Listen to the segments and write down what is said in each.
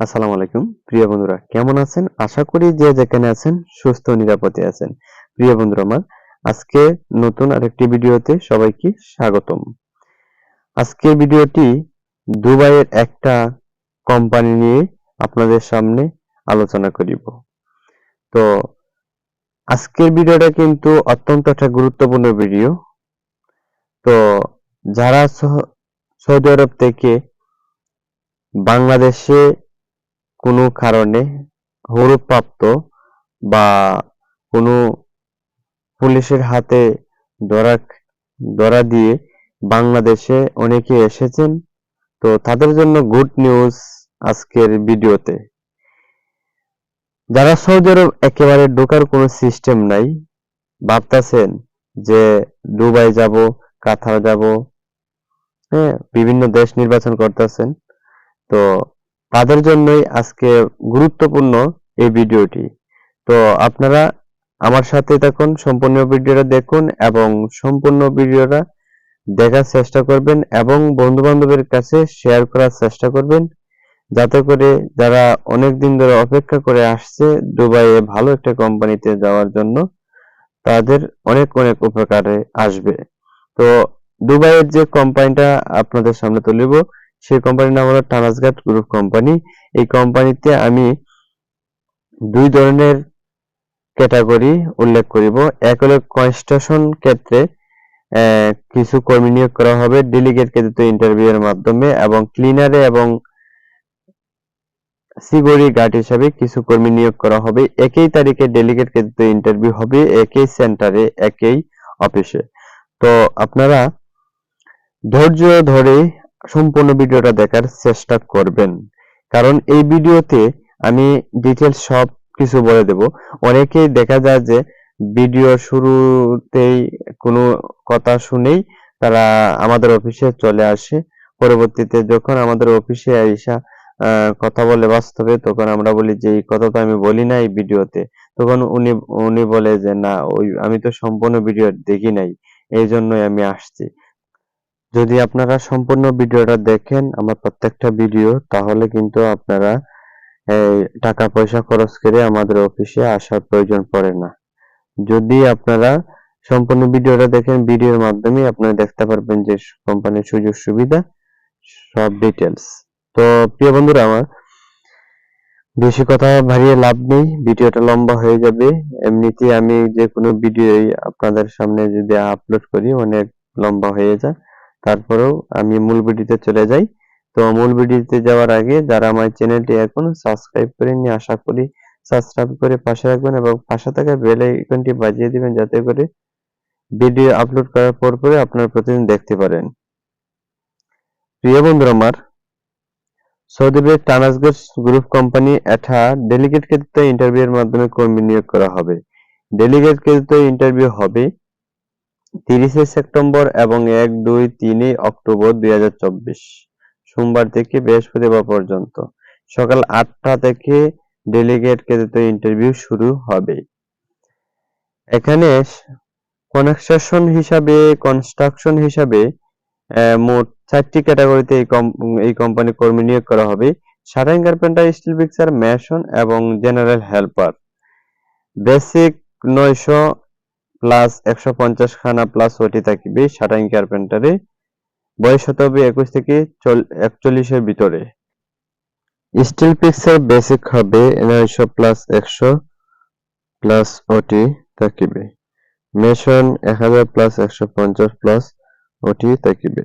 আসসালামু আলাইকুম। প্রিয় বন্ধুরা, কেমন আছেন? আশা করি যে যেখানে আছেন সুস্থ নিরাপদে আছেন। প্রিয় বন্ধুরা আমার, আজকে নতুন আরেকটি ভিডিওতে সবাইকে স্বাগতম। আজকের ভিডিওটি দুবাইয়ের একটা কোম্পানি নিয়ে আপনাদের সামনে আলোচনা করিব। তো, আজকের ভিডিওটা কিন্তু অত্যন্ত একটা গুরুত্বপূর্ণ ভিডিও। তো, যারা সৌদি আরব থেকে বাংলাদেশে কোনো কারণে হরুপ্রাপ্ত বা কোনো পুলিশের হাতে ধরা ধরা দিয়ে বাংলাদেশে অনেকে এসেছেন, তো তাদের জন্য গুড নিউজ আজকের ভিডিওতে। যারা সৌদি আরব একেবারে ঢোকার কোনো সিস্টেম নাই, ভাবতেছেন যে দুবাই যাব, কাতার যাব হ্যাঁ বিভিন্ন দেশ নির্বাচন করতেছেন, তো তাদের জন্যই আজকে গুরুত্বপূর্ণ এই ভিডিওটি। তো আপনারা আমার সাথে থাকুন, সম্পূর্ণ ভিডিওটা দেখুন এবং সম্পূর্ণ ভিডিওটা দেখার চেষ্টা করবেন এবং বন্ধু বান্ধবের কাছে শেয়ার করার চেষ্টা করবেন। যাতে করে যারা অনেক দিন ধরে অপেক্ষা করে আসছে দুবাইয়ে ভালো একটা কোম্পানিতে যাওয়ার জন্য, তাদের অনেক অনেক উপকারে আসবে। তো দুবাইয়ের যে কোম্পানিটা আপনাদের সামনে তুলিব সেই কোম্পানির নাম হলো টানাসগাট গ্রুপ কোম্পানি এই কোম্পানিতে আমি দুই ধরনের ক্যাটাগরি উল্লেখ করিব। এক হলো কনস্ট্রাকশন ক্ষেত্রে কিছু কর্মী নিয়োগ করা হবে ডেলিগেট কৃত ইন্টারভিউ এর মাধ্যমে এবং ক্লিনারে এবং সিগরি গার্ড হিসাবে কিছু কর্মী নিয়োগ করা হবে। একই তারিখে ডেলিগেট কৃত ইন্টারভিউ হবে, একই সেন্টারে একই অফিসে তো আপনারা ধৈর্য ধরে সম্পূর্ণ ভিডিওটা দেখার চেষ্টা করবেন। কারণ এই ভিডিওতে আমি ডিটেলস সব কিছু বলে দেব। অনেকেই দেখা যায় যে ভিডিও শুরুতেই কোনো কথা শুনেই তারা আমাদের অফিসে চলে আসে। পরবর্তীতে যখন আমাদের অফিসে আইসা কথা বলে বাস্তবে, তখন আমরা বলি যে, এই কথা তো আমি বলি না এই ভিডিওতে। তখন উনি উনি বলে যে, না, ওই, আমি তো সম্পূর্ণ ভিডিও দেখি নাই। এই জন্যই আমি আসছি। যদি আপনারা সম্পূর্ণ ভিডিওটা দেখেন আমার প্রত্যেকটা ভিডিও, তাহলে কিন্তু আপনারা টাকা পয়সা খরচ করে আমাদের অফিসে আসার প্রয়োজন পড়ে না। যদি আপনারা সম্পূর্ণ ভিডিওটা দেখেন, ভিডিওর মাধ্যমে আপনারা দেখতে পারবেন যে কোম্পানির সুযোগ সুবিধা, সব ডিটেলস তো প্রিয় বন্ধুরা আমার, বেশি কথা বাড়িয়ে লাভ নেই, ভিডিওটা লম্বা হয়ে যাবে। এমনিতেই আমি যে কোনো ভিডিও আপনাদের সামনে যদি আপলোড করি, অনেক লম্বা হয়ে যায়। তারপরেও আমি মূল ভিডিওতে চলে যাই। তো মূল ভিডিওতে যাওয়ার আগে যারা আমার চ্যানেলটি এখন সাবস্ক্রাইব করেননি, আশা করি সাবস্ক্রাইব করে পাশে রাখবেন এবং পাশে থাকা বেল আইকনটি বাজিয়ে দিবেন যাতে করে ভিডিও আপলোড করার পর পরে আপনারা প্রতিদিন দেখতে পারেন। প্রিয় বন্ধুরা আমার সৌদিবের টানাসগেট গ্রুপ কোম্পানি এটা ডেলিগেট কৃত ইন্টারভিউ এর মাধ্যমে কর্মী নিয়োগ করা হবে। ডেলিগেট কৃত ইন্টারভিউ হবে তিরিশে সেপ্টেম্বর এবং এক, দুই তিনই অক্টোবর দুই হাজার চব্বিশ। সোমবার থেকে বৃহস্পতিবার পর্যন্ত। সকাল আটটা থেকে ডেলিগেট কৃত ইন্টারভিউ শুরু হবে। এখানে কনস্ট্রাকশন হিসাবে কনস্ট্রাকশন হিসাবে মোট চারটি ক্যাটাগরিতে এই কোম্পানি কর্মী নিয়োগ করা হবে। সাটাইন কার্পেন্টার, স্টিল ফিক্সার মেশন এবং জেনারেল হেল্পার। বেসিক নয়শো প্লাস একশো পঞ্চাশ খানা প্লাস ওটি থাকবে সাটাইন কার্পেন্টারে। বয়স হতে হবে একুশ থেকে একচল্লিশের ভিতরে। স্টিল পিক্সার বেসিক হবে নয়শো প্লাস একশো প্লাস ওটি থাকিবে। মেশন এক হাজার প্লাস একশো পঞ্চাশ প্লাস ওটি থাকিবে।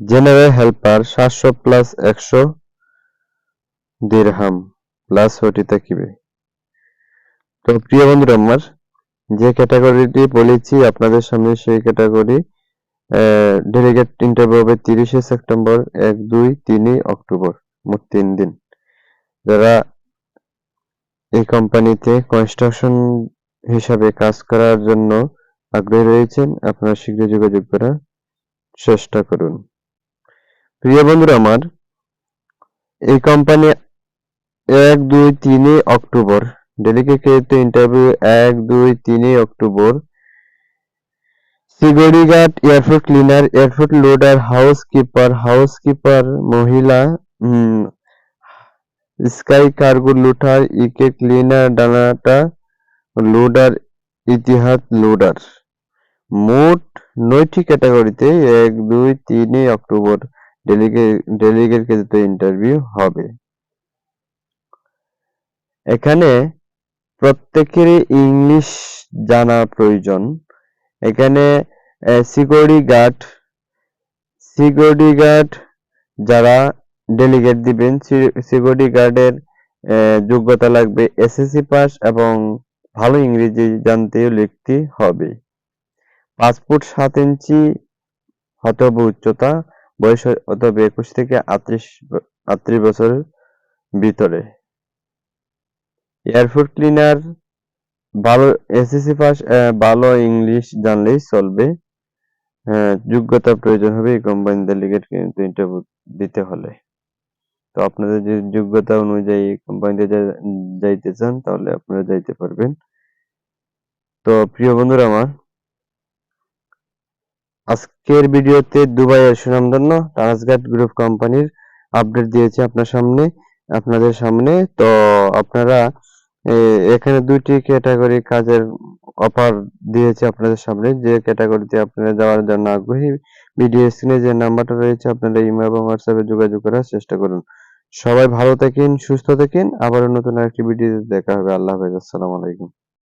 জেনারেল হেল্পার সাতশো প্লাস একশো দিরহাম প্লাস ওটি থাকিবে। তো প্রিয় বন্ধুরা, আমার যে ক্যাটাগরিটি বলেছি, আপনাদের সামনে সেই ক্যাটাগরি ডেলিগেট ইন্টারভিউ হবে তিরিশে সেপ্টেম্বর, এক, দুই তিনই অক্টোবর, মোট তিন দিন। যারা এই কোম্পানিতে কনস্ট্রাকশন হিসাবে কাজ করার জন্য আগ্রহী রয়েছেন, আপনারা শীঘ্র যোগাযোগ করার চেষ্টা করুন। প্রিয় বন্ধুরা, আমার এই কোম্পানি এক, দুই তিনই অক্টোবর ডেলিগেট ইন্টারভিউ এক, দুই, তিনই October. Security guard airport cleaner airport loader housekeeper housekeeper মহিলা স্কাই কার্গো লুটার ইকে cleaner dnata loader Etihad loader মোট নয়টি ক্যাটাগরিতে এক, দুই, তিনই অক্টোবর ডেলিগেট কৃত ইন্টারভিউ হবে। এখানে প্রত্যেকেরই ইংলিশ জানা প্রয়োজন। এখানে সিকিউরিটি গার্ড সিকিউরিটি গার্ড যারা ডেলিগেট দিবেন সিকিউরিটি গার্ডের যোগ্যতা লাগবে এসএসসি পাস এবং ভালো ইংরেজি জানতে লিখতে হবে। পাঁচ ফুট সাত ইঞ্চি হতে উচ্চতা, বয়স হতে একুশ থেকে আটত্রিশ আটত্রিশ বছরের ভিতরে। এয়ারপোর্ট ক্লিনার ভালো এসএসসি পাস ভালো ইংলিশ জানলেই চলবে। যোগ্যতা প্রয়োজন হবে এই কোম্পানি ডেলিগেট কিন্তু ইন্টারভিউ দিতে হলে। তো আপনাদের যে যোগ্যতা অনুযায়ী কোম্পানিতে যাইতে চান তাহলে আপনারা যাইতে পারবেন। তো প্রিয় বন্ধুরা আমার, আজকের ভিডিওতে দুবাইয়ের সুনামধন্য ট্রান্সগার্ড গ্রুপ কোম্পানির আপডেট দিয়েছি আপনার সামনে, আপনাদের সামনে। তো আপনারা এখানে দুইটি ক্যাটাগরি কাজের অফার দিয়েছে আপনাদের সামনে। যে ক্যাটাগরিতে আপনারা যাওয়ার জন্য আগ্রহী, ভিডিও স্ক্রিনে যে নাম্বারটা রয়েছে, আপনারা ইমেল এবং হোয়াটসঅ্যাপে যোগাযোগ করার চেষ্টা করুন। সবাই ভালো থাকেন, সুস্থ থাকেন। আবারও নতুন আরেকটি ভিডিওতে দেখা হবে। আল্লাহ হাফেজ। আসসালামু আলাইকুম।